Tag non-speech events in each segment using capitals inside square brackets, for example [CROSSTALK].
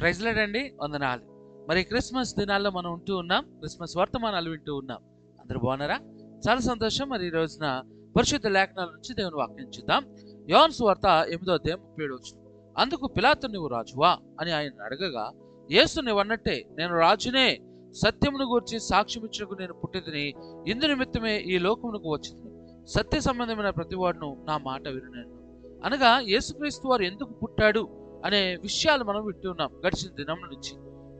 ప్రైజ్లాడండి వందనాలు. మరి క్రిస్మస్ దినాల్లో మనం ఉంటూ ఉన్నాం క్రిస్మస్ వర్తమానాలు వింటూ ఉన్నాం. అందరూ బాగున్నారా? చాలా సంతోషం. మరి ఈ రోజున పరిశుద్ధ లేఖనాల నుంచి దేవుని వాక్యం చూద్దాం. యోన్ సువార్త ఎనిమిదో అధ్యాయం ముప్పై ఏడు అందుకు పిలాతు నువ్వు రాజువా? అని ఆయన అడగగా యేసు నువ్వన్నట్టే నేను రాజునే. సత్యమును గూర్చి సాక్ష్యమిచ్చుకు నేను పుట్టిదిని ఇందు నిమిత్తమే ఈ లోకమునకు వచ్చింది. సత్య సంబంధమైన ప్రతివాడును నా మాట వినను అనగా యేసుక్రీస్తు వారు ఎందుకు పుట్టాడు? అనే విషయాలు మనం వింటున్నాం గడిచిన దినం నుంచి.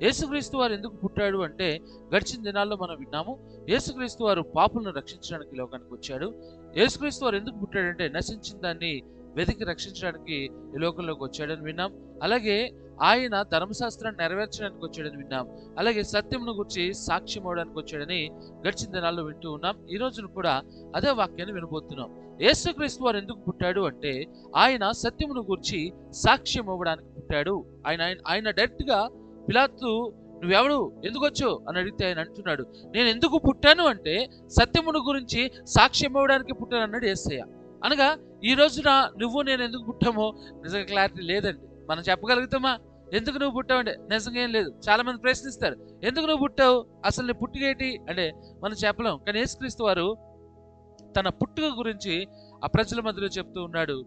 యేసుక్రీస్తు వారు ఎందుకు పుట్టాడు అంటే గడిచిన దినాల్లో మనం విన్నాము యేసుక్రీస్తు వారు పాపులను రక్షించడానికి లోకానికి వచ్చాడు. యేసుక్రీస్తు వారు ఎందుకు పుట్టాడంటే నశించిన దాన్ని వెతికి రక్షించడానికి ఈ లోకంలోకి వచ్చాడని విన్నాం. అలాగే ఆయన ధర్మశాస్త్రాన్ని నెరవేర్చడానికి వచ్చాడని విన్నాం. అలాగే సత్యమును గురించి సాక్ష్యం అవడానికి వచ్చాడని గడిచిన దినాల్లో వింటూ ఉన్నాం. ఈ రోజున కూడా అదే వాక్యాన్ని వినబోతున్నాం. యేసుక్రీస్తు వారు ఎందుకు పుట్టాడు అంటే ఆయన సత్యమును గురించి సాక్ష్యం ఇవ్వడానికి పుట్టాడు. ఆయన ఆయన- డైరెక్ట్గా డైరెక్ట్గా నువ్వెవడు? ఎందుకు వచ్చు అని అడిగితే ఆయన అంటున్నాడు. నేను ఎందుకు పుట్టాను అంటే సత్యమును గురించి సాక్ష్యం ఇవ్వడానికి పుట్టాను అన్నాడు ఏసయ్య అనగా ఈ రోజున నువ్వు నేను ఎందుకు పుట్టామో? నిజంగా క్లారిటీ లేదండి. మనం చెప్పగలుగుతామా? ఎందుకు నువ్వు పుట్టావంటే నిజంగా ఏం లేదు. చాలా మంది ప్రశ్నిస్తారు ఎందుకు నువ్వు పుట్టావు? అసలు నీ పుట్టుకేటి అంటే మనం చెప్పలేం. కానీ యేసుక్రీస్తు వారు తన పుట్టుక గురించి ఆ ప్రజల మధ్యలో చెప్తూ ఉన్నాడు.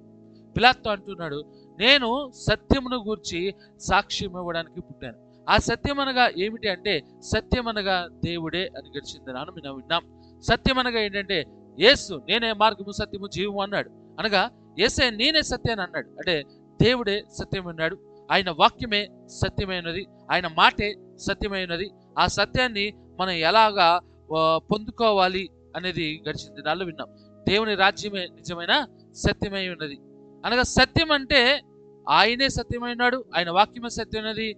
పిలాత్తో అంటున్నాడు నేను సత్యమును గూర్చి సాక్ష్యం ఇవ్వడానికి పుట్టాను. ఆ సత్యం అనగా ఏమిటి అంటే సత్యం అనగా దేవుడే అని గడిచిందని మనం విన్నాం సత్యం అనగా ఏంటంటే యేసు నేనే మార్గము సత్యము జీవము అన్నాడు. అనగా ఏసే నేనే సత్యాన్ని అన్నాడు. అంటే దేవుడే సత్యం అన్నాడు. ఆయన వాక్యమే సత్యమైనది. ఆయన మాటే సత్యమైనది. ఆ సత్యాన్ని మనం ఎలాగా పొందుకోవాలి అనేది గడిచిన దినాల్లో విన్నాం. దేవుని రాజ్యమే నిజమైన సత్యమై ఉన్నది. అనగా సత్యం అంటే ఆయనే సత్యమైనాడు ఆయన వాక్యమే సత్యమైనది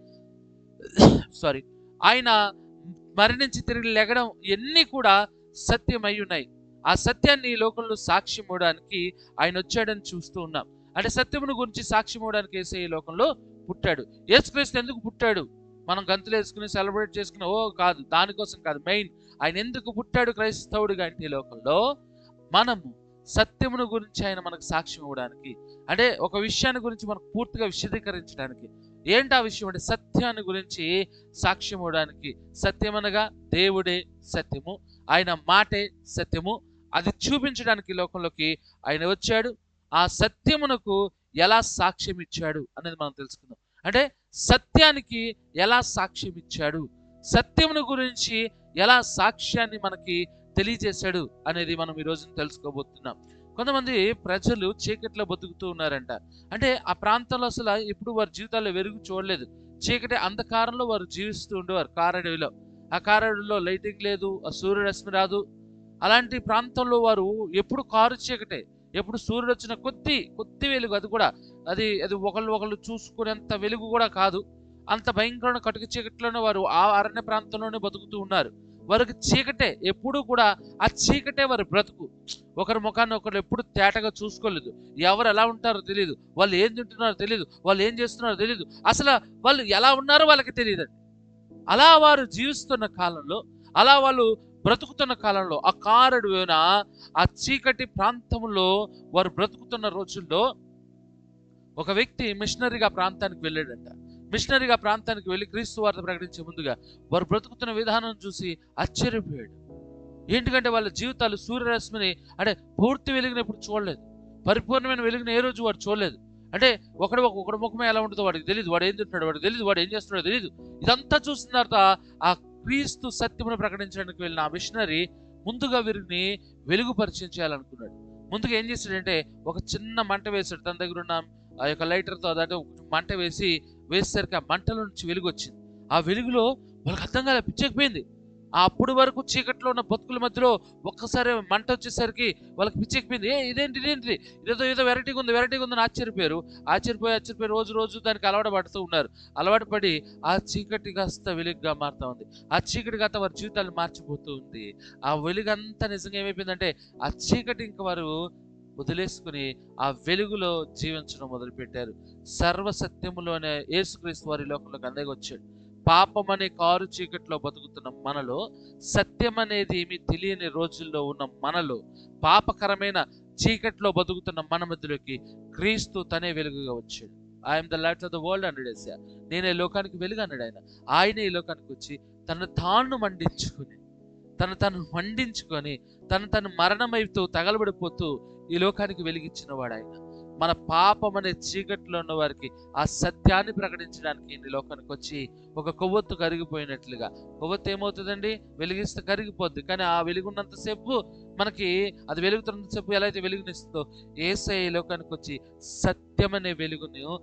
సారీ ఆయన మరణించి తిరిగి లెగడం ఇవన్నీ కూడా సత్యమై ఉన్నాయి. ఆ సత్యాన్ని ఈ లోకంలో సాక్ష్యం ఇవ్వడానికి ఆయన వచ్చాడని చూస్తూ ఉన్నాం. అంటే సత్యమును గురించి సాక్ష్యం ఇవ్వడానికి వేసే ఈ లోకంలో పుట్టాడు. యేసుక్రీస్తు ఎందుకు పుట్టాడు? మనం గంతులు వేసుకుని సెలబ్రేట్ చేసుకుని ఓ కాదు దానికోసం కాదు మెయిన్ ఆయన ఎందుకు పుట్టాడు? క్రైస్తవుడిగా అంటే ఈ లోకంలో మనము సత్యమును గురించి ఆయన మనకు సాక్ష్యం ఇవ్వడానికి అంటే ఒక విషయాన్ని గురించి మనకు పూర్తిగా విశదీకరించడానికి ఏంటి ఆ విషయం అంటే సత్యాన్ని గురించి సాక్ష్యం ఇవ్వడానికి సత్యం అనగా దేవుడే సత్యము ఆయన మాటే సత్యము అది చూపించడానికి లోకంలోకి ఆయన వచ్చాడు. ఆ సత్యమునకు ఎలా సాక్ష్యం ఇచ్చాడు అనేది మనం తెలుసుకుందాం. అంటే సత్యానికి ఎలా సాక్ష్యం ఇచ్చాడు? సత్యమును గురించి ఎలా సాక్ష్యాన్ని మనకి తెలియజేశాడు అనేది మనం ఈ రోజున తెలుసుకోబోతున్నాం. కొంతమంది ప్రజలు చీకట్లో బతుకుతూ ఉన్నారంట. అంటే ఆ ప్రాంతంలో అసలు ఇప్పుడు వారి జీవితాల్లో వెలుగు చూడలేదు. చీకటి అంధకారంలో వారు జీవిస్తూ ఉండేవారు. కారడవిలో ఆ కారడవిలో లైటింగ్ లేదు ఆ సూర్యరశ్మి రాదు అలాంటి ప్రాంతంలో వారు ఎప్పుడు కారు చీకటే ఎప్పుడు సూర్యుడు వచ్చిన కొద్ది కొద్ది వెలుగు. అది కూడా అది అది ఒకళ్ళు ఒకళ్ళు చూసుకునేంత వెలుగు కూడా కాదు. అంత భయంకరమైన కటుక చీకట్లోనే వారు ఆ అరణ్య ప్రాంతంలోనే బతుకుతూ ఉన్నారు. వారికి చీకటే ఎప్పుడూ కూడా ఆ చీకటే వారి బ్రతుకు. ఒకరి ముఖాన్ని ఒకరు ఎప్పుడు తేటగా చూసుకోలేదు. ఎవరు ఎలా ఉంటారో తెలియదు వాళ్ళు ఏం తింటున్నారో తెలియదు వాళ్ళు ఏం చేస్తున్నారో తెలియదు అసలు వాళ్ళు ఎలా ఉన్నారో వాళ్ళకి తెలియదు అలా వారు జీవిస్తున్న కాలంలో అలా వాళ్ళు బ్రతుకుతున్న కాలంలో ఆ కారడు ఆ చీకటి ప్రాంతంలో వారు బ్రతుకుతున్న రోజుల్లో ఒక వ్యక్తి మిషనరీగా ప్రాంతానికి వెళ్ళాడంట. మిషనరీగా ప్రాంతానికి వెళ్ళి క్రీస్తు వార్త ప్రకటించే ముందుగా వారు బ్రతుకుతున్న విధానం చూసి ఆశ్చర్యపోయాడు. ఏంటికంటే వాళ్ళ జీవితాలు సూర్యరశ్మిని అంటే పూర్తి వెలిగినప్పుడు చూడలేదు. పరిపూర్ణమైన వెలుగుని ఏ రోజు వాడు చూడలేదు. అంటే ఒకడు ఒకడు ముఖమే ఎలా ఉంటుందో వాడికి తెలియదు వాడు ఏం తింటున్నాడు? వాడికి తెలియదు వాడు ఏం చేస్తున్నాడో తెలియదు ఇదంతా చూసిన తర్వాత ఆ క్రీస్తు సత్యమును ప్రకటించడానికి వెళ్ళిన ఆ మిషనరీ ముందుగా వీరిని వెలుగు పరిచయం చేయాలనుకున్నాడు. ముందుగా ఏం చేశాడంటే ఒక చిన్న మంట వేశాడు. తన దగ్గర ఉన్న ఆ యొక్క లైటర్తో అదంటే మంట వేసి వేసేసరికి ఆ మంటలో నుంచి వెలుగు వచ్చింది ఆ వెలుగులో వాళ్ళకి అర్థం కాలే పిచ్చకపోయింది ఆ అప్పుడు వరకు చీకట్లో ఉన్న బతుకుల మధ్యలో ఒక్కసారి మంట వచ్చేసరికి వాళ్ళకి పిచ్చెక్కిపోయింది ఏ ఇదేంటి ఇదేంటి? ఇదేదో ఏదో వెరైటీగా ఉంది వెరైటీగా ఉందని ఆశ్చర్యపోయారు. ఆశ్చర్యపోయి ఆశ్చర్యపోయి రోజు రోజు దానికి అలవాటు పడుతూ ఉన్నారు. అలవాటు పడి ఆ చీకటి కాస్త వెలుగుగా మారుతా ఉంది. ఆ చీకటి కాస్త వారి జీవితాలు మార్చిపోతూ ఉంది. ఆ వెలుగంతా నిజంగా ఏమైపోయిందంటే ఆ చీకటి ఇంకా వారు వదిలేసుకుని ఆ వెలుగులో జీవించడం మొదలుపెట్టారు. సర్వ సత్యములోనే యేసుక్రీస్తు వారి లోకంలోకి అందరికి వచ్చాడు. పాపం అనే కారు చీకట్లో బతుకుతున్న మనలో సత్యం అనేది ఏమి తెలియని రోజుల్లో ఉన్న మనలో పాపకరమైన చీకట్లో బతుకుతున్న మన మధ్యలోకి క్రీస్తు తనే వెలుగుగా వచ్చాడు. I am the light of the world అన్నాడు ఏసయ్య. నేను ఈ లోకానికి వెలుగు అన్నాడు ఆయన. ఆయన ఈ లోకానికి వచ్చి తను తాను మండించుకుని తను తను మండించుకొని తను తను మరణమైతూ తగలబడిపోతూ ఈ లోకానికి వెలిగించిన వాడు ఆయన. మన పాపం అనే చీకట్లో ఉన్న వారికి ఆ సత్యాన్ని ప్రకటించడానికి ఈ లోకానికి వచ్చి ఒక కొవ్వొత్తు కరిగిపోయినట్లుగా. కొవ్వొత్తు ఏమవుతుందండి? వెలిగిస్తే కరిగిపోద్ది. కానీ ఆ వెలుగున్నంతసేపు మనకి అది వెలుగుతున్నంతసేపు ఎలా అయితే వెలుగునిస్తుందో ఏసఐ ఈ లోకానికి వచ్చి సత్యం అనే వెలుగును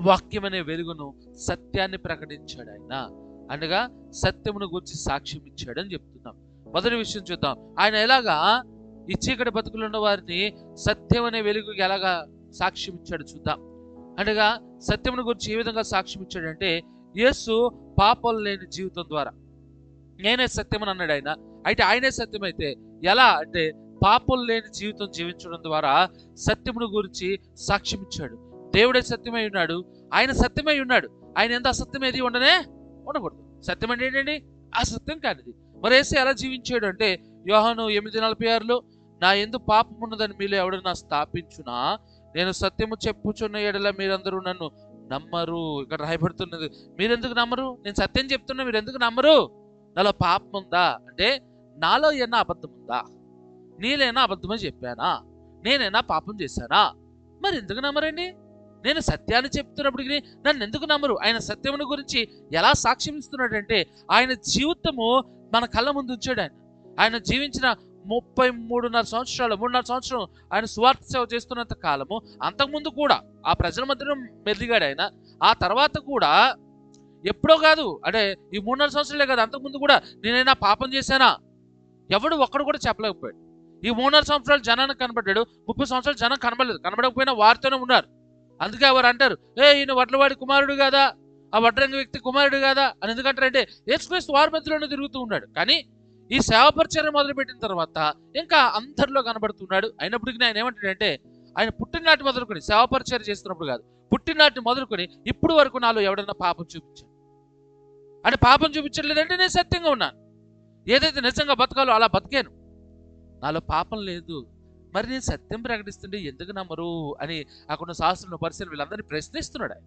వాక్యం అనే వెలుగును సత్యాన్ని ప్రకటించాడు ఆయన. అనగా సత్యమును గురించి సాక్ష్యం ఇచ్చాడని చెప్తున్నాం. మొదటి విషయం చూద్దాం. ఆయన ఎలాగా ఈ చీకటి బతుకులు ఉన్న వారిని సత్యం అనే వెలుగు ఎలాగా సాక్ష్యం ఇచ్చాడు చూద్దాం. అనగా సత్యమును గురించి ఏ విధంగా సాక్ష్యం ఇచ్చాడంటే యేసు పాపం లేని జీవితం ద్వారా. నేనే సత్యం అని అన్నాడు ఆయన. అయితే ఆయనే సత్యం అయితే ఎలా అంటే పాపం లేని జీవితం జీవించడం ద్వారా సత్యమును గురించి సాక్ష్యం ఇచ్చాడు. దేవుడే సత్యమై ఉన్నాడు. ఆయన సత్యమై ఉన్నాడు. ఆయన ఎంత అసత్యం ఏది ఉండనే ఉండకూడదు. సత్యం అంటే ఏంటండి? అసత్యం కానిది. మరి వేసి ఎలా జీవించాడు అంటే యోహాను ఎనిమిది నలభై ఆరులో నా ఎందు పాపం ఉన్నదని మీలో ఎవడన్నా స్థాపించునా? నేను సత్యము చెప్పుచున్న ఎడల మీరందరూ నన్ను నమ్మరు. ఇక్కడ రాయబడుతున్నది మీరెందుకు నమ్మరు? నేను సత్యం చెప్తున్నా మీరు ఎందుకు నమ్మరు? నాలో పాపం ఉందా? అంటే నాలో ఏమైనా అబద్ధం ఉందా? నీలైనా అబద్ధమని చెప్పానా? నేనైనా పాపం చేశానా? మరి ఎందుకు నమ్మరండి? నేను సత్యాన్ని చెప్తున్నప్పటికీ నన్ను ఎందుకు నమ్మరు? ఆయన సత్యమును గురించి ఎలా సాక్ష్యం ఇస్తున్నాడంటే ఆయన జీవితము మన కళ్ళ ముందు ఉంచాడు ఆయన. ఆయన జీవించిన ముప్పై మూడున్నర సంవత్సరాలు మూడున్నర సంవత్సరం ఆయన సువార్త సేవ చేస్తున్నంత కాలము అంతకుముందు కూడా ఆ ప్రజల మధ్యలో మెదిగాడు ఆయన. ఆ తర్వాత కూడా ఎప్పుడో కాదు అంటే ఈ మూడున్నర సంవత్సరాలే కాదు అంతకుముందు కూడా నేనైనా పాపం చేశానా? ఎవడు ఒక్కడు కూడా చెప్పలేకపోయాడు. ఈ మూడున్నర సంవత్సరాలు జనానికి కనబడ్డాడు ముప్పై సంవత్సరాలు జనం కనబడలేదు కనబడకపోయినా వారితోనే ఉన్నారు. అందుకే ఎవరు అంటారు ఏ ఈయన వడ్లవాడి కుమారుడు కాదా? ఆ వడ్రంగి వ్యక్తి కుమారుడు కాదా? అని ఎందుకంటారంటే యేసుక్రీస్తు వారి మధ్యలోనే తిరుగుతూ ఉన్నాడు. కానీ ఈ సేవపరిచయం మొదలుపెట్టిన తర్వాత ఇంకా అందరిలో కనబడుతున్నాడు. అయినప్పటికీ ఆయన ఏమంటాడంటే ఆయన పుట్టినాటి మొదలుకొని సేవపరిచయం చేస్తున్నప్పుడు కాదు పుట్టినాటి మొదలుకొని ఇప్పుడు వరకు నాలో ఎవడన్నా పాపం చూపించాడు? అంటే పాపం చూపించట్లేదంటే నేను సత్యంగా ఉన్నాను. ఏదైతే నిజంగా బతకాలో అలా బతికాను. నాలో పాపం లేదు. మరి నేను సత్యం ప్రకటిస్తుంటే ఎందుకు నమ్మరు? అని అక్కడ శాస్త్రంలో పరిశీలన వీళ్ళందరినీ ప్రశ్నిస్తున్నాడు ఆయన.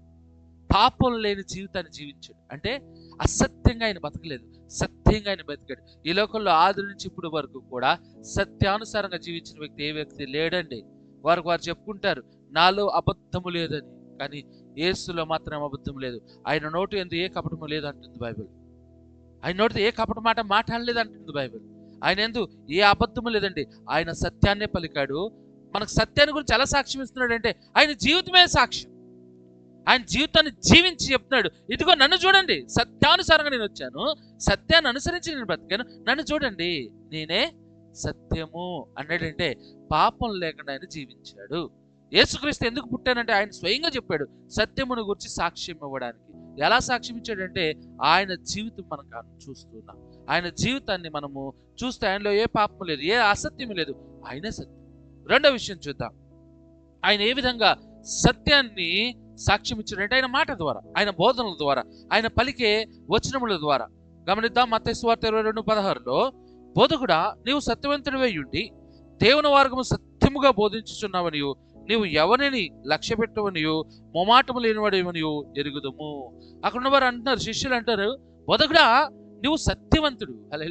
పాపం లేని జీవితాన్ని జీవించాడు. అంటే అసత్యంగా ఆయన బతకలేదు. సత్యంగా ఆయన బతికాడు. ఈ లోకంలో ఆది నుంచి ఇప్పుడు వరకు కూడా సత్యానుసారంగా జీవించిన వ్యక్తి ఏ వ్యక్తి లేడండి. వారికి వారు చెప్పుకుంటారు నాలో అబద్ధము లేదని. కానీ యేసులో మాత్రం అబద్ధం లేదు. ఆయన నోటు ఎందు ఏ కపటము లేదు అంటుంది బైబిల్. ఆయన నోటితో ఏ కపట మాట మాట్లాడలేదు అంటుంది బైబిల్. ఆయన ఎందు ఏ అబద్ధము లేదండి. ఆయన సత్యాన్నే పలికాడు. మనకు సత్యాన్ని గురించి ఎలా సాక్ష్యం ఇస్తున్నాడు అంటే ఆయన జీవితమే సాక్ష్యం. ఆయన జీవితాన్ని జీవించి చెప్తున్నాడు. ఇదిగో నన్ను చూడండి. సత్యానుసారంగా నేను వచ్చాను. సత్యాన్ని అనుసరించి నేను బ్రతికాను. నన్ను చూడండి. నేనే సత్యము అన్నాడంటే పాపం లేకుండా ఆయన జీవించాడు. యేసుక్రీస్తు ఎందుకు పుట్టానంటే ఆయన స్వయంగా చెప్పాడు. సత్యమును గురించి సాక్ష్యం ఇవ్వడానికి. ఎలా సాక్ష్యం ఇచ్చాడంటే ఆయన జీవితం మనం చూస్తున్నాం. ఆయన జీవితాన్ని మనము చూస్తే ఆయనలో ఏ పాపం లేదు ఏ అసత్యం లేదు. ఆయనే సత్యం. రెండో విషయం చూద్దాం. ఆయన ఏ విధంగా సత్యాన్ని సాక్ష్యం ఇచ్చాడంటే ఆయన మాట ద్వారా ఆయన బోధనల ద్వారా ఆయన పలికే వచనముల ద్వారా. గమనిద్దాం మత్తయి ఇరవై రెండు పదహారులో బోధకుడా నీవు సత్యవంతుడివై ఉండి దేవుని మార్గము సత్యముగా బోధించుచున్నావనియు నీవు ఎవరిని లక్ష్య పెట్టవనియు మొమాటము లేనివాడేమనియు ఎరుగుదము. అక్కడ ఉన్నవారు అంటున్నారు శిష్యులు అంటారు బోధకుడా నువ్వు సత్యవంతుడు. అలా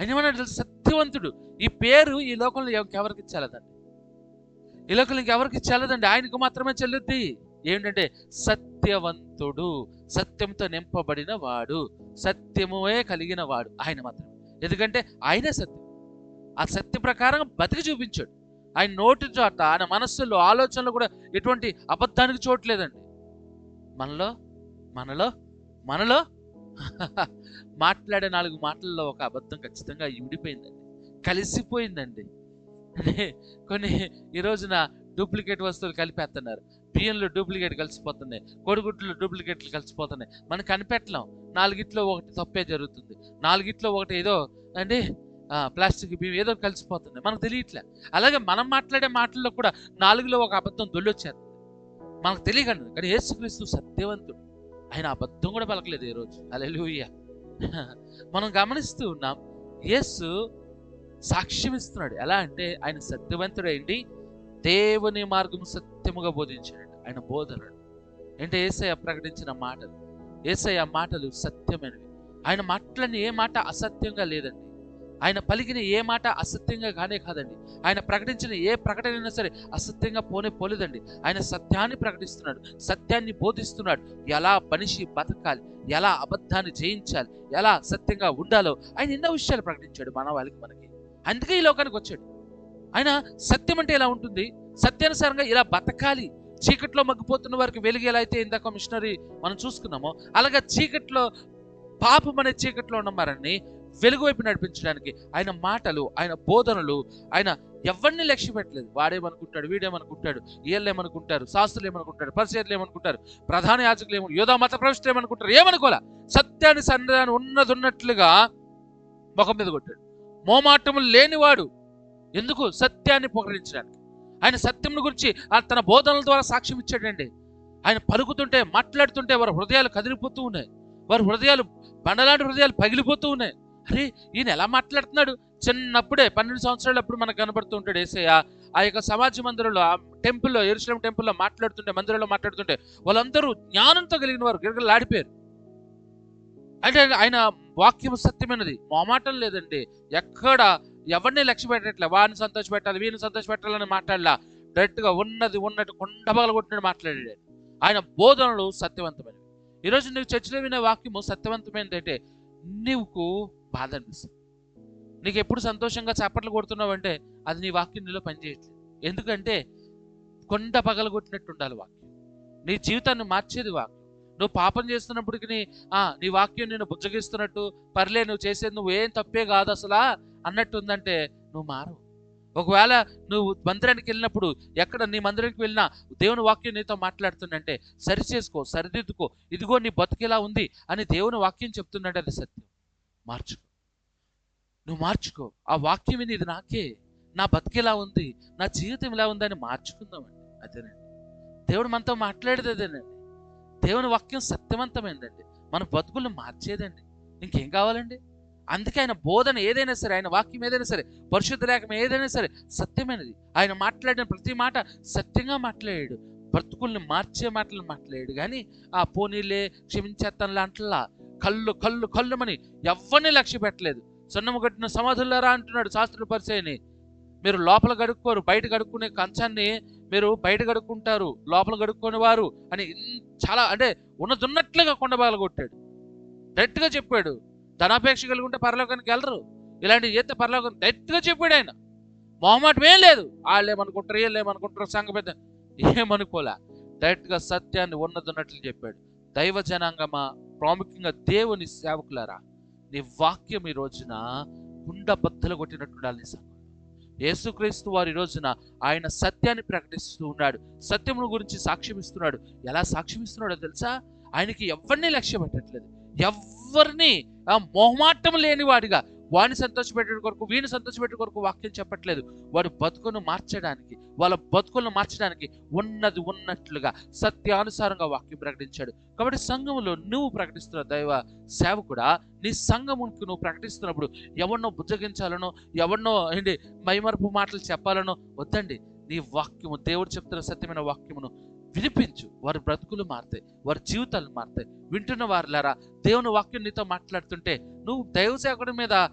ఆయన ఏమన్నాడు సత్యవంతుడు. ఈ పేరు ఈ లోకంలో ఎవరికి చెల్లదండి ఈ లోకంలో ఇంకెవరికి చెల్లదండి ఆయనకు మాత్రమే చెల్లుద్ది. ఏంటంటే సత్యవంతుడు సత్యంతో నింపబడిన వాడు సత్యమే కలిగిన వాడు ఆయన మాత్రమే. ఎందుకంటే ఆయనే సత్యం. ఆ సత్య ప్రకారం బతికి చూపించాడు. ఆయన నోటి చోట ఆయన మనస్సులో ఆలోచనలు కూడా ఎటువంటి అబద్ధానికి చోట్లేదండి మనలో మనలో మనలో [LAUGHS] మాట్లాడే నాలుగు మాటల్లో ఒక అబద్ధం ఖచ్చితంగా ఇమిడిపోయిందండి కలిసిపోయిందండి. కొన్ని ఈ రోజున డూప్లికేట్ వస్తువులు కలిపేస్తున్నారు బియ్యంలో డూప్లికేట్ కలిసిపోతున్నాయి కోడిగుడ్లు డూప్లికేట్లు కలిసిపోతున్నాయి. మనం కనిపెట్టలేం. నాలుగిట్లో ఒకటి తప్పే జరుగుతుంది. నాలుగిట్లో ఒకటి ఏదో అండి ప్లాస్టిక్ బియ్యం ఏదో కలిసిపోతుంది. మనకు తెలియట్లే. అలాగే మనం మాట్లాడే మాటల్లో కూడా నాలుగులో ఒక అబద్ధం దొల్లొచ్చారు మనకు తెలియకండి. కానీ యేసుక్రీస్తు సత్యవంతుడు. ఆయన అబద్ధం కూడా పలకలేదు ఈరోజు. అలెలుయ్య మనం గమనిస్తూ ఉన్నాం యేసు సాక్ష్యం ఇస్తున్నాడు. ఎలా అంటే ఆయన సత్యవంతుడైంది దేవుని మార్గం సత్యముగా బోధించాడు. ఆయన బోధనలు అంటే ఏసయ్య ప్రకటించిన మాటలు. ఏసయ్య మాటలు సత్యమైనవి. ఆయన మాటలని ఏ మాట అసత్యంగా లేదండి. ఆయన పలికిన ఏ మాట అసత్యంగా కానే కాదండి. ఆయన ప్రకటించిన ఏ ప్రకటన అయినా సరే అసత్యంగా పోనే పోలేదండి. ఆయన సత్యాన్ని ప్రకటిస్తున్నాడు. సత్యాన్ని బోధిస్తున్నాడు. ఎలా మనిషి బతకాలి? ఎలా అబద్ధాన్ని జయించాలి? ఎలా సత్యంగా ఉండాలో ఆయన ఎన్నో విషయాలు ప్రకటించాడు మానవాళికి మనకి. అందుకే ఈ లోకానికి వచ్చాడు. ఆయన సత్యం అంటే ఎలా ఉంటుంది? సత్యానుసారంగా ఇలా బతకాలి. చీకట్లో మగ్గిపోతున్న వారికి వెలుగు ఎలా అయితే ఇందాక మిషనరీ మనం చూసుకున్నామో అలాగా చీకట్లో పాపం అనే చీకట్లో ఉన్న వారిని వెలుగు వైపు నడిపించడానికి ఆయన మాటలు ఆయన బోధనలు ఆయన ఎవరిని లక్ష్య పెట్టలేదు. వాడేమనుకుంటాడు వీడేమనుకుంటాడు వీళ్ళేమనుకుంటారు శాస్త్రులు ఏమనుకుంటారు పరిచయలు ఏమనుకుంటారు ప్రధాన యాజకులు ఏమను యోధా మత ప్రవేశం ఏమనుకుంటారు ఏమనుకోలే సత్యాన్ని సన్నిధాన్ని ఉన్నది ఉన్నట్లుగా ముఖం మీద కొట్టాడు. మోమాటము లేనివాడు ఎందుకు సత్యాన్ని ప్రకటించడానికి? ఆయన సత్యం గురించి ఆ తన బోధనల ద్వారా సాక్ష్యం ఇచ్చాడండి. ఆయన పలుకుతుంటే మాట్లాడుతుంటే వారి హృదయాలు కదిలిపోతూ ఉన్నాయి. వారి హృదయాలు బండలాంటి హృదయాలు పగిలిపోతూ ఉన్నాయి. అరే ఈయన ఎలా మాట్లాడుతున్నాడు? చిన్నప్పుడే పన్నెండు సంవత్సరాలు అప్పుడు మనకు కనబడుతూ ఉంటాడు ఏసయ్య. ఆ యొక్క సమాజ మందిరంలో ఆ టెంపుల్లో ఎరుసలం టెంపుల్లో మాట్లాడుతుంటే మందిరంలో మాట్లాడుతుంటే వాళ్ళందరూ జ్ఞానంతో కలిగిన వారు గిరగలాడిపోయారు అంటే ఆయన వాక్యం సత్యమైనది. మొమాటం లేదండి. ఎక్కడ ఎవరిని లక్ష్య పెట్టట్లే? వాడిని సంతోష పెట్టాలి వీరిని సంతోష పెట్టాలని మాట్లాడలా. డైరెక్ట్గా ఉన్నది ఉన్నట్టు కొండబగల కొట్టినట్టు మాట్లాడాడు ఆయన. బోధనలు సత్యవంతమైనవి. ఈరోజు నువ్వు చర్చలో వినే వాక్యము సత్యవంతమైనది అంటే నీకు బాధ అనిపిస్తుంది. నీకు ఎప్పుడు సంతోషంగా చప్పట్లు కొడుతున్నావంటే అది నీ వాక్యం నీలో పనిచేయట్లేదు. ఎందుకంటే కొండ పగలగొట్టినట్టు ఉండాలి వాక్యం. నీ జీవితాన్ని మార్చేది వాక్యం. నువ్వు పాపం చేస్తున్నప్పటికి ఆ, నీ వాక్యం నేను బుజ్జగిస్తున్నట్టు పర్లే నువ్వు చేసేది నువ్వు ఏం తప్పే కాదు అసలా. అన్నట్టు ఉందంటే నువ్వు మారవు. ఒకవేళ నువ్వు మందిరానికి వెళ్ళినప్పుడు ఎక్కడ నీ మందిరానికి వెళ్ళినా దేవుని వాక్యం నీతో మాట్లాడుతుందంటే సరి చేసుకో సరిదిద్దుకో ఇదిగో నీ బతుకిలా ఉంది అని దేవుని వాక్యం చెప్తుందంటే అది సత్యం. మార్చుకో. నువ్వు మార్చుకో. ఆ వాక్యం ఇది నాకే. నా బతికిలా ఉంది నా జీవితం ఇలా ఉందని మార్చుకుందామండి. అదేనండి. దేవుడు మనతో మాట్లాడేది అదేనండి. దేవుని వాక్యం సత్యవంతమైందండి. మన బతుకులను మార్చేదండి. ఇంకేం కావాలండి? అందుకే ఆయన బోధన ఏదైనా సరే ఆయన వాక్యం ఏదైనా సరే పరిశుద్ధ లేఖం ఏదైనా సరే సత్యమైనది. ఆయన మాట్లాడిన ప్రతి మాట సత్యంగా మాట్లాడాడు. బ్రతుకుల్ని మార్చే మాటలు మాట్లాడాడు. కానీ ఆ పోనీలే క్షమించేస్తాను లాంటిలా కళ్ళు కళ్ళు కళ్ళుమని ఎవరిని లక్ష్య పెట్టలేదు. సున్నము కట్టిన సమాధులారా అంటున్నాడు శాస్త్రుల పరిచయని మీరు లోపల గడుక్కోరు బయట గడుక్కునే కంచాన్ని మీరు బయట గడుక్కుంటారు లోపల గడుక్కునే వారు అని చాలా అంటే ఉన్నదున్నట్లుగా కొండబాల కొట్టాడు. డైరెక్ట్గా చెప్పాడు. ధనాపేక్ష కలిగి ఉంటే పరలోకానికి వెళ్ళరు. ఇలాంటి చేస్తే పరలోకం డైరెక్ట్గా చెప్పాడు ఆయన. మొహమాటం ఏం లేదు. వాళ్ళు ఏమనుకుంటారు వీళ్ళు ఏమనుకుంటారు సంఘ పెద్ద ఏమనుకోలే. డైరెక్ట్గా సత్యాన్ని ఉన్నదన్నట్లు చెప్పాడు. దైవ జనాంగమా ప్రాముఖ్యంగా దేవుని సేవకులారా నీ వాక్యం ఈ రోజున గుండ బద్దలు కొట్టినట్టు ఉండాలి నీ సంఘంలో యేసుక్రీస్తు వారి రోజున ఆయన సత్యాన్ని ప్రకటిస్తూ ఉన్నాడు. సత్యమును గురించి సాక్ష్యమిస్తున్నాడు. ఎలా సాక్ష్యమిస్తున్నాడో తెలుసా? ఆయనకి ఎవరిని లక్ష్య పెట్టట్లేదు ఎవరిని మొహమాటం లేని వాడిగా వాడిని సంతోషపెట్టే కొరకు వీడిని సంతోషపెట్టే కొరకు వాక్యం చెప్పట్లేదు. వాడు బతుకును మార్చడానికి వాళ్ళ బతుకులను మార్చడానికి ఉన్నది ఉన్నట్లుగా సత్యానుసారంగా వాక్యం ప్రకటించాడు. కాబట్టి సంఘములో నువ్వు ప్రకటిస్తున్న దైవ సేవకుడా నీ సంఘమునికి నువ్వు ప్రకటిస్తున్నప్పుడు ఎవరినో బుజ్జగించాలనో ఎవరినో ఏంటి మైమరపు మాటలు చెప్పాలనో వద్దండి. నీ వాక్యము దేవుడు చెప్తున్న సత్యమైన వాక్యమును వినిపించు. వారి బ్రతుకులు మారుతాయి. వారి జీవితాలు మారుతాయి. వింటున్న వారులారా దేవుని వాక్యం నీతో మాట్లాడుతుంటే నువ్వు దైవ సేవకుడి మీద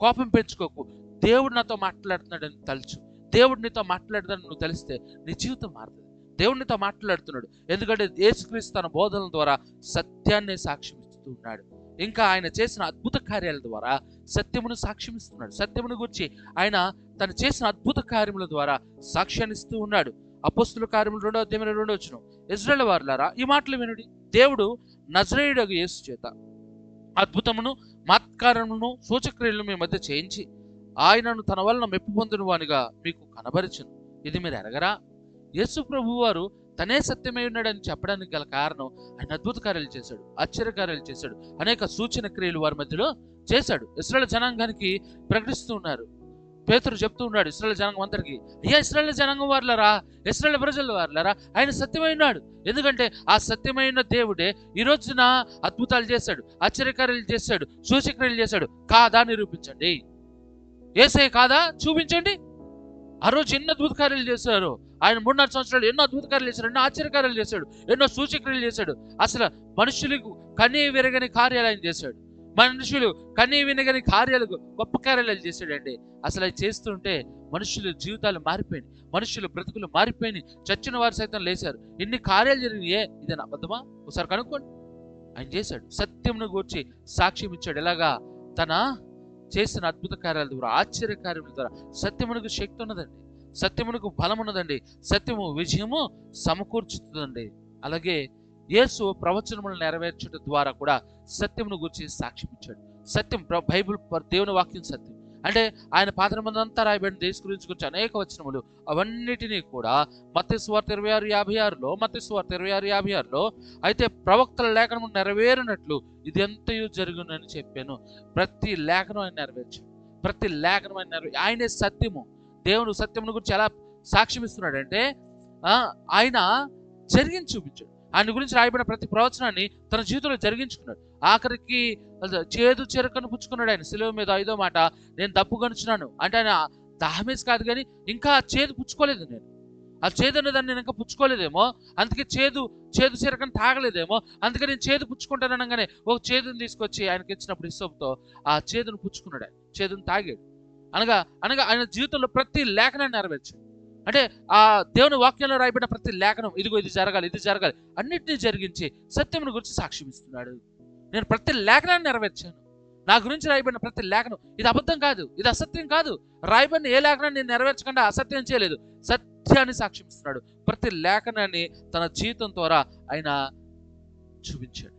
కోపం పెంచుకోకు. దేవుడు నాతో మాట్లాడుతున్నాడని తలుచు. దేవుడు నీతో మాట్లాడుతాడని నువ్వు తెలిస్తే నీ జీవితం మారుతుంది. దేవుడినితో మాట్లాడుతున్నాడు. ఎందుకంటే యేసుక్రీస్తు తన బోధనల ద్వారా సత్యాన్ని సాక్ష్యం ఇస్తూ ఉన్నాడు. ఇంకా ఆయన చేసిన అద్భుత కార్యాల ద్వారా సత్యమును సాక్ష్యం ఇస్తున్నాడు సత్యమును గురించి ఆయన తను చేసిన అద్భుత కార్యముల ద్వారా సాక్ష్యాన్ని ఇస్తూ ఉన్నాడు. అపోస్తుల కార్యములు రెండో అధ్యాయం రెండో వచ్చిన. ఇజ్రాయల్ వారులారా ఈ మాటలు వినుడి. దేవుడు నజరేయుడు యేసు చేత అద్భుతమును మత్కారమును సూచక్రియలను మీ మధ్య చేయించి ఆయనను తన వలన మెప్పు పొందిన వానిగా మీకు కనబరిచను. ఇది మీరు ఎరగరా? యేసు ప్రభు వారు తనే సత్యమై ఉన్నాడని చెప్పడానికి గల కారణం ఆయన అద్భుత కార్యాలు చేశాడు ఆశ్చర్య కార్యాలు చేశాడు అనేక సూచన క్రియలు వారి మధ్యలో చేశాడు. ఇస్రాయల్ జనాంగానికి ప్రకటిస్తూ ఉన్నారు. పేతురు చెప్తూ ఉన్నాడు ఇస్రాయల్ జనాంగం అందరికీ. అయ్యా ఇస్రాయల్ జనాంగం వారులరా? ఇస్రాయల్ ప్రజల వారులరా? ఆయన సత్యమై ఉన్నాడు. ఎందుకంటే ఆ సత్యమైన దేవుడే ఈ రోజున అద్భుతాలు చేశాడు ఆశ్చర్యకార్యాలు చేశాడు సూచక్రియలు చేశాడు. కాదా? నిరూపించండి. ఏసై కాదా? చూపించండి. ఆ రోజు ఎన్నో అద్భుత కార్యాలు చేశారు. ఆయన మూడున్నర సంవత్సరాలు ఎన్నో అద్భుత కార్యాలు చేశాడు ఎన్నో ఆశ్చర్యకార్యాలు చేశాడు ఎన్నో సూచక్రియలు చేశాడు. అసలు మనుషులకు కనీ విరగని కార్యాలు ఆయన చేశాడు. మనుషులు కనీ వినగని కార్యాలు గొప్ప కార్యాలు చేశాడండి. అసలు అది చేస్తుంటే మనుషుల జీవితాలు మారిపోయినాయి. మనుషుల బ్రతుకులు మారిపోయినాయి. చచ్చిన వారు సైతం లేశారు. ఎన్ని కార్యాలు జరిగినాయే? ఇది అబద్ధమా? ఒకసారి కనుక్కోండి. ఆయన చేశాడు. సత్యమును గూర్చి సాక్ష్యం ఇచ్చాడు. ఎలాగా? తన చేసిన అద్భుత కార్యాల ద్వారా ఆశ్చర్య కార్యముల ద్వారా సత్యమునకు శక్తి ఉన్నదండి. సత్యమునకు బలం ఉన్నదండి సత్యము విజయము సమకూర్చుతుందండి. అలాగే యేసు ప్రవచనములు నెరవేర్చడం ద్వారా కూడా సత్యమును గురించి సాక్ష్యం ఇచ్చాడు సత్యం ప్ర- దేవుని వాక్యం సత్యం. అంటే ఆయన పాత్రమందంతా రాయబడిన దేశ గురించి గురించి అనేక వచనములు. అవన్నిటినీ కూడా మత్తి ఇరవై ఆరు యాభై ఆరులో మత్తి ఇరవై ఆరు యాభై ఆరులో అయితే ప్రవక్తల లేఖనము నెరవేరినట్లు ఇది ఎంతయు జరుగునని చెప్పాను. ప్రతి లేఖనం ఆయన నెరవేర్చాడు. ప్రతి లేఖనం ఆయన నెరవే ఆయనే సత్యము. దేవుడు సత్యమును గురించి ఎలా సాక్ష్యమిస్తున్నాడంటే ఆ, ఆయన జరిగించి చూపించాడు. ఆయన గురించి రాయబడిన ప్రతి ప్రవచనాన్ని తన జీవితంలో జరిగించుకున్నాడు. ఆఖరికి చేదు చెరకను పుచ్చుకున్నాడు ఆయన. సెలవు మీద ఐదో మాట నేను దప్పు గనుచున్నాను అంటే ఆయన దాహమేసి కాదు కానీ ఇంకా ఆ చేదు పుచ్చుకోలేదు నేను. ఆ చేదు అనేదాన్ని నేను ఇంకా పుచ్చుకోలేదేమో. అందుకే చేదు చేదు చెరకను తాగలేదేమో. అందుకే నేను చేదు పుచ్చుకుంటాను అనగానే ఒక చేదుని తీసుకొచ్చి ఆయనకి ఇచ్చినప్పుడు ఇష్టంతో ఆ చేదును పుచ్చుకున్నాడు ఆయన. చేదును తాగాడు. అనగా అనగా ఆయన జీవితంలో ప్రతి లేఖనాన్ని నెరవేర్చాడు. అంటే ఆ దేవుని వాక్యంలో రాయబడిన ప్రతి లేఖనం ఇదిగో ఇది జరగాలి ఇది జరగాలి అన్నిటినీ జరిగించి సత్యమును గురించి సాక్ష్యం ఇస్తున్నాడు. నేను ప్రతి లేఖనాన్ని నెరవేర్చాను. నా గురించి రాయబడిన ప్రతి లేఖనం ఇది అబద్ధం కాదు ఇది అసత్యం కాదు. రాయబడిన ఏ లేఖనాన్ని నేను నెరవేర్చకుండా అసత్యం చేయలేదు. సత్యాన్ని సాక్ష్యం ఇస్తున్నాడు. ప్రతి లేఖనాన్ని తన జీవితం ద్వారా ఆయన చూపించాడు.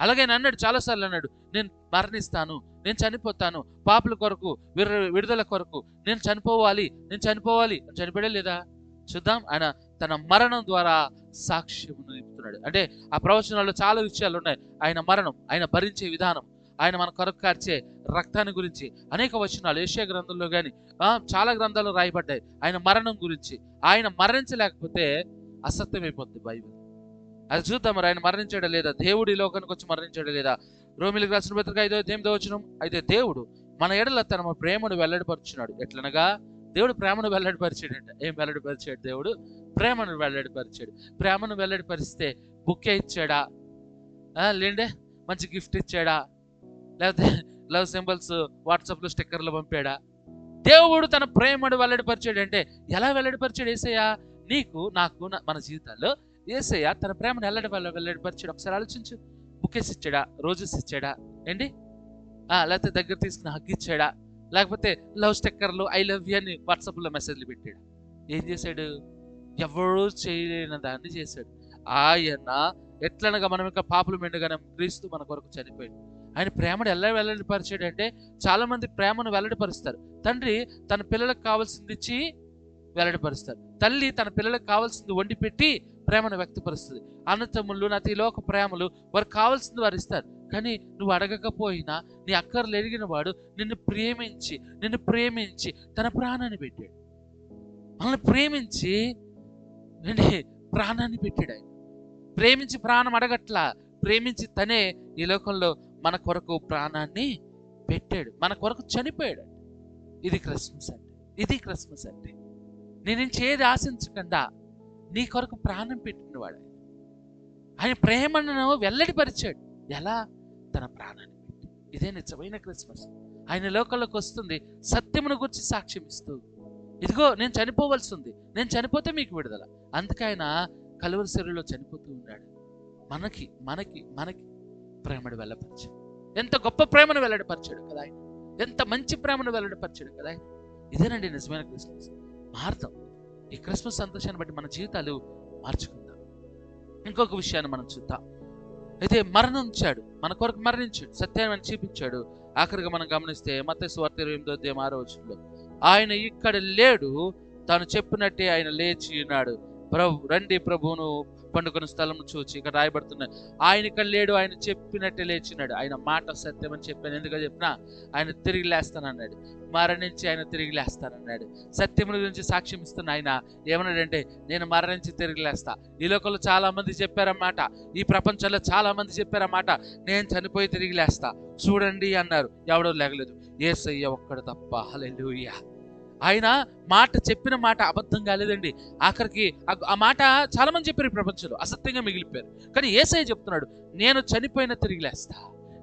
అలాగే ఆయన అన్నాడు చాలాసార్లు అన్నాడు నేను మరణిస్తాను నేను చనిపోతాను. పాపుల కొరకు విడుదల కొరకు నేను చనిపోవాలి నేను చనిపోవాలి. అని లేదా? చూద్దాం. ఆయన తన మరణం ద్వారా సాక్ష్యం నింపుతున్నాడు. అంటే ఆ ప్రవచనాల్లో చాలా విషయాలు ఉన్నాయి. ఆయన మరణం ఆయన భరించే విధానం ఆయన మన కొరకు కార్చే రక్తాన్ని గురించి అనేక వచనాలు ఏషియా గ్రంథంలో కానీ చాలా గ్రంథాలు రాయబడ్డాయి. ఆయన మరణం గురించి. ఆయన మరణించలేకపోతే అసత్యం అయిపోద్ది బైబిల్. అది చూద్దాం మరి ఆయన మరణించాడా లేదా? దేవుడి లోకానికి వచ్చి మరణించాడా లేదా? రోమిలకు రాసిన పత్రిక ఐదో ఎనిమిదో వచ్చిన అయితే దేవుడు మన ఎడల తన ప్రేమను వెల్లడిపరుచున్నాడు ఎట్లనగా? దేవుడు ప్రేమను వెల్లడిపరిచాడంట. ఏం వెల్లడిపరిచాడు దేవుడు? ప్రేమను వెల్లడిపరిచాడు. ప్రేమను వెల్లడిపరిస్తే బుక్కే ఇచ్చాడా? లేండే? మంచి గిఫ్ట్ ఇచ్చాడా? లేకపోతే లవ్ సింబల్స్ వాట్సాప్లో స్టిక్కర్లు పంపాడా? దేవుడు తన ప్రేమను వెల్లడిపరిచాడు అంటే ఎలా వెల్లడిపరిచాడు ఏసయ్యా? నీకు నాకు మన జీవితాల్లో ఏసయ్య తన ప్రేమను వెల్లడి వెల్లడిపరిచాడు? ఒకసారి ఆలోచించు. బుకేస్ ఇచ్చాడా రోజెస్ ఇచ్చాడా ఏంటి? ఆ, లేకపోతే దగ్గర తీసుకుని హగ్ ఇచ్చాడా? లేకపోతే లవ్ స్టిక్కర్లు ఐ లవ్ యూ అని వాట్సాప్లో మెసేజ్లు పెట్టాడు? ఏం చేశాడు? ఎవరు చేయలేని దాన్ని చేశాడు. ఆయన ఎట్లనగా మనం ఇంకా పాపలు మెండుగానే క్రీస్తు మన కొరకు చనిపోయాడు. ఆయన ప్రేమను ఎలా వెల్లడిపరిచాడు అంటే చాలా మంది ప్రేమను వెల్లడిపరుస్తారు. తండ్రి తన పిల్లలకు కావాల్సింది ఇచ్చి వెల్లడిపరుస్తారు. తల్లి తన పిల్లలకు కావాల్సింది వండి పెట్టి ప్రేమను వ్యక్తపరుస్తుంది. అన్నతమ్ముళ్ళు నా లోక ప్రేమలు వారు కావాల్సింది వారు ఇస్తారు. కానీ నువ్వు అడగకపోయినా నీ అక్కర్లు ఎరిగిన వాడు నిన్ను ప్రేమించి నిన్ను ప్రేమించి తన ప్రాణాన్ని పెట్టాడు. మనల్ని ప్రేమించి ఏంటి ప్రాణాన్ని పెట్టాడు ఆయన. ప్రేమించి ప్రాణం అడగట్లా. ప్రేమించి తనే ఈ లోకంలో మన కొరకు ప్రాణాన్ని పెట్టాడు. మన కొరకు చనిపోయాడు. ఇది క్రిస్మస్ అంటే. ఇది క్రిస్మస్ అంటే. నేను నుంచి ఏది ఆశించకుండా నీ కొరకు ప్రాణం పెట్టినవాడు ఆయన. ఆయన ప్రేమను వెల్లడిపరిచాడు. ఎలా? తన ప్రాణాన్ని పెట్టి. ఇదే నిజమైన క్రిస్మస్. ఆయన లోకంలోకి వస్తుంది. సత్యమును గురించి సాక్ష్యం ఇస్తూ. ఇదిగో నేను చనిపోవలసి ఉంది. నేను చనిపోతే మీకు విడుదల. అందుకే ఆయన కలువరి శరీరంలో చనిపోతూ ఉన్నాడు. మనకి మనకి మనకి ప్రేమను వెళ్ళపరిచాడు ఎంత గొప్ప ప్రేమను వెల్లడిపరిచాడు కదా ఆయన. ఎంత మంచి ప్రేమను వెల్లడిపరిచాడు కదా ఆయన. ఇదేనండి నిజమైన క్రిస్మస్. మార్తం. ఈ క్రిస్మస్ సంతోషాన్ని బట్టి మన జీవితాలు మార్చుకుందాం. ఇంకొక విషయాన్ని మనం చూద్దాం. అయితే మరణించాడు మన కొరకు మరణించాడు. సత్యాన్ని చూపించాడు. ఆఖరిగా మనం గమనిస్తే మత స్వార్థ ఇరవై ఎనిమిదో దేమ ఆరో ఆయన ఇక్కడ లేడు. తాను చెప్పినట్టే ఆయన లేచి ఉన్నాడు. ప్రభు రండి ప్రభువును పండుకొని స్థలం చూచి ఇక్కడ రాయబడుతున్నాయి. ఆయన ఇక్కడ లేడు ఆయన చెప్పినట్టే లేచినాడు. ఆయన మాట సత్యం అని చెప్పాను. ఎందుకు చెప్పినా ఆయన తిరిగి లేస్తానన్నాడు. మరణించి ఆయన తిరిగి లేస్తానన్నాడు. సత్యముల గురించి సాక్ష్యం ఇస్తున్న ఆయన ఏమన్నాడంటే నేను మరణించి తిరిగి లేస్తా. ఈ లోకంలో చాలా మంది చెప్పారన్నమాట. ఈ ప్రపంచంలో చాలా మంది చెప్పారన్నమాట. నేను చనిపోయి తిరిగి లేస్తా. చూడండి అన్నారు. ఎవడో లేగలేదు. ఏసయ్య ఒక్కడు తప్ప. హల్లెలూయా. ఆయన మాట చెప్పిన మాట అబద్ధం కాలేదండి. ఆఖరికి ఆ- మాట చాలా మంది చెప్పారు ప్రపంచంలో అసత్యంగా మిగిలిపోయారు. కానీ ఏసఐ చెప్తున్నాడు నేను చనిపోయిన తిరిగి లేస్తా.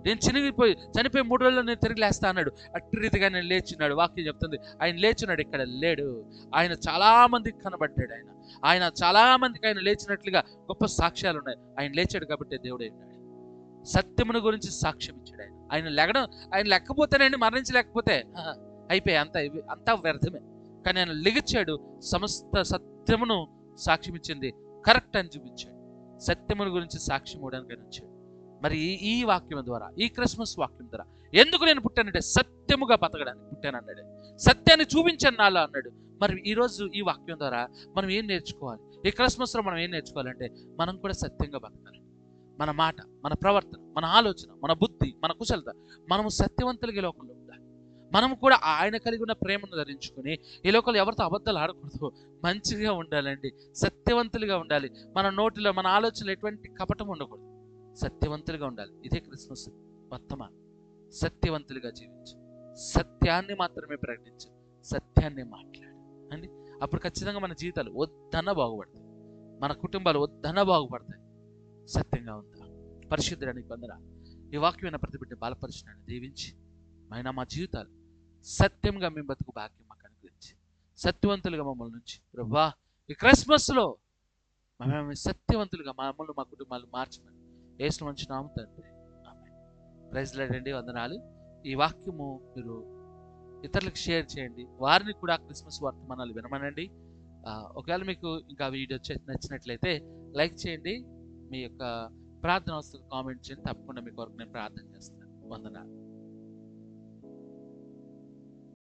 నేను చినిగిపోయి చనిపోయి మూడు రోజుల్లో నేను తిరిగి లేస్తా అన్నాడు. అట్టి రీతిగా నేను లేచున్నాడు వాక్యం చెప్తుంది ఆయన లేచున్నాడు ఇక్కడ లేడు. ఆయన చాలా మందికి కనబడ్డాడు ఆయన. ఆయన చాలా మందికి ఆయన లేచినట్లుగా గొప్ప సాక్ష్యాలు ఉన్నాయి. ఆయన లేచాడు కాబట్టి దేవుడు ఉన్నాడు. సత్యమును గురించి సాక్ష్యం ఇచ్చాడు ఆయన. ఆయన లెగడం ఆయన లేకపోతేనండి మరణించలేకపోతే. ఆహా, అయిపోయి అంత అంతా వ్యర్థమే. కానీ ఆయన లెగిచ్చాడు సమస్త సత్యమును సాక్ష్యం ఇచ్చింది కరెక్ట్ అని చూపించాడు. సత్యమును గురించి సాక్ష్యం ఇవ్వడానికి వచ్చాడు. మరి ఈ- వాక్యం ద్వారా ఈ క్రిస్మస్ వాక్యం ద్వారా ఎందుకు నేను పుట్టానంటే సత్యముగా బతకడానికి పుట్టాను అన్నాడు. సత్యాన్ని చూపించాను నాలో అన్నాడు. మరి ఈ రోజు ఈ వాక్యం ద్వారా మనం ఏం నేర్చుకోవాలి? ఈ క్రిస్మస్లో మనం ఏం నేర్చుకోవాలంటే మనం కూడా సత్యంగా బతకాలి. మన మాట మన ప్రవర్తన మన ఆలోచన మన బుద్ధి మన కుశలత మనము సత్యవంతులకి లోకంలో మనం మనము కూడా ఆయన కలిగి ఉన్న ప్రేమను ధరించుకుని ఈ లోకంలో ఎవరితో అబద్ధాలు ఆడకూడదు. మంచిగా ఉండాలండి. సత్యవంతులుగా ఉండాలి. మన నోటిలో మన ఆలోచనలో ఎటువంటి కపటం ఉండకూడదు. సత్యవంతులుగా ఉండాలి. ఇదే క్రిస్మస్ వర్తమానం. సత్యవంతులుగా జీవించు. సత్యాన్ని మాత్రమే ప్రకటించు. సత్యాన్ని మాట్లాడు. అండి? అప్పుడు ఖచ్చితంగా మన జీవితాలు వద్దన బాగుపడతాయి. మన కుటుంబాలు వద్దన బాగుపడతాయి. సత్యంగా ఉందా పరిశుద్ధుడానికి పొందరా ఈ వాక్యమైన ప్రతి బిడ్డ బలపరిచినాడు దీవించి ఆయన మా జీవితాలు సత్యంగా మేము బతుకు భాగ్యం మాకు అనుగ్రహించి. సత్యవంతులుగా మమ్మల్ని నుంచి ప్రభా ఈ క్రిస్మస్లో మేము సత్యవంతులుగా మమ్మల్ని మా కుటుంబాలు మార్చమని వేసిన మంచి నామ తండ్రి ప్రైజ్ వందనాలు. ఈ వాక్యము మీరు ఇతరులకు షేర్ చేయండి. వారిని కూడా క్రిస్మస్ వర్తమానాలు వినమనండి. ఒకవేళ మీకు ఇంకా వీడియో నచ్చినట్లయితే లైక్ చేయండి. మీ యొక్క ప్రార్థన వస్తువు కామెంట్ చేయండి. తప్పకుండా మీ కొరకు నేను ప్రార్థన చేస్తాను. వందనాలు.